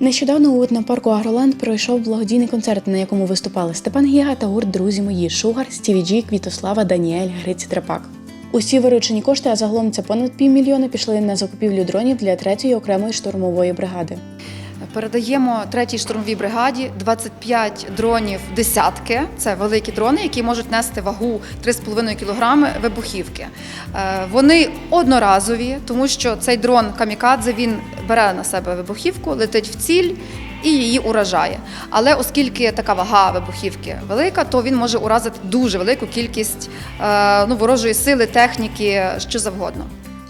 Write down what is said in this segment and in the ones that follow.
Нещодавно у етнопарку Агроленд пройшов благодійний концерт, на якому виступали Степан Гіга та гурт Друзі мої Шугар, Стіві Джі, Квітослава, Даніель, Гриці Трапак. Усі виручені кошти, а загалом це понад півмільйона, пішли на закупівлю дронів для третьої окремої штурмової бригади. Передаємо третій штурмовій бригаді 25 дронів десятки. Це великі дрони, які можуть нести вагу 3,5 кг вибухівки. Е, Вони одноразові, тому що цей дрон камікадзе він бере на себе вибухівку, летить в ціль. І її уражає. Але оскільки така вага вибухівки велика, то він може уразити дуже велику кількість е, ну, ворожої сили, техніки, що завгодно.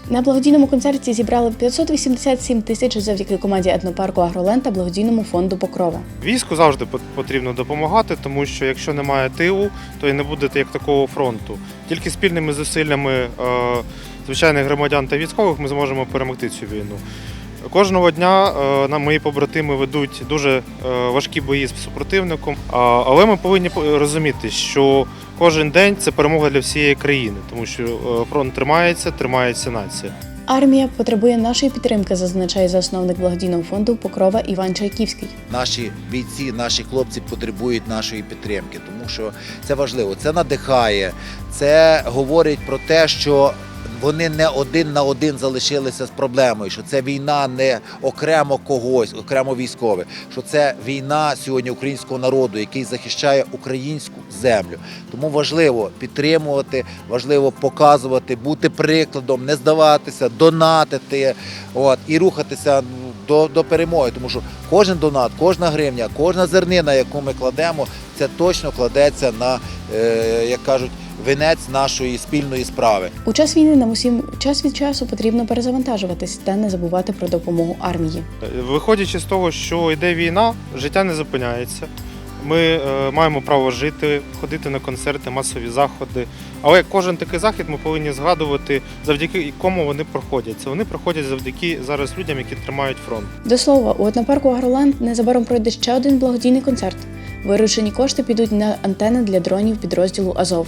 На благодійному концерті зібрали 587 тисяч завдяки команді етнопарку Агроленд та благодійному фонду Покрова. Війську завжди пот- потрібно допомагати, тому що якщо немає тилу, то і не буде як такого фронту. Тільки спільними зусиллями е, звичайних громадян та військових ми зможемо перемогти цю війну. Кожного дня е, на мої побратими ведуть дуже е, важкі бої з супротивником, але ми повинні розуміти, що кожен день це перемога для всієї країни, тому що е, фронт тримається, тримається нація. Армія потребує нашої підтримки, зазначає засновник благодійного фонду Покрова Іван Чайківський. Наші бійці, наші хлопці потребують нашої підтримки, тому що це важливо. Це надихає, це говорить про те, що вони не один на один залишилися з проблемою, що це війна не окремо когось, окремо військових, що це війна сьогодні українського народу, який захищає українську землю. Тому важливо підтримувати, важливо показувати, бути прикладом, не здаватися, донатити от, і рухатися до, до перемоги. Тому що кожен донат, кожна гривня, кожна зернина, яку ми кладемо, це точно кладеться на, е, як кажуть, вінець нашої спільної справи. У час війни нам усім час від часу потрібно перезавантажуватись та не забувати про допомогу армії. Виходячи з того, що йде війна, життя не зупиняється. Ми е, маємо право жити, ходити на концерти, масові заходи. Але кожен такий захід ми повинні згадувати, завдяки кому вони проходять. Це вони проходять завдяки зараз людям, які тримають фронт. До слова, у етнопарку Агроленд незабаром пройде ще один благодійний концерт. Виручені кошти підуть на антени для дронів підрозділу Азов.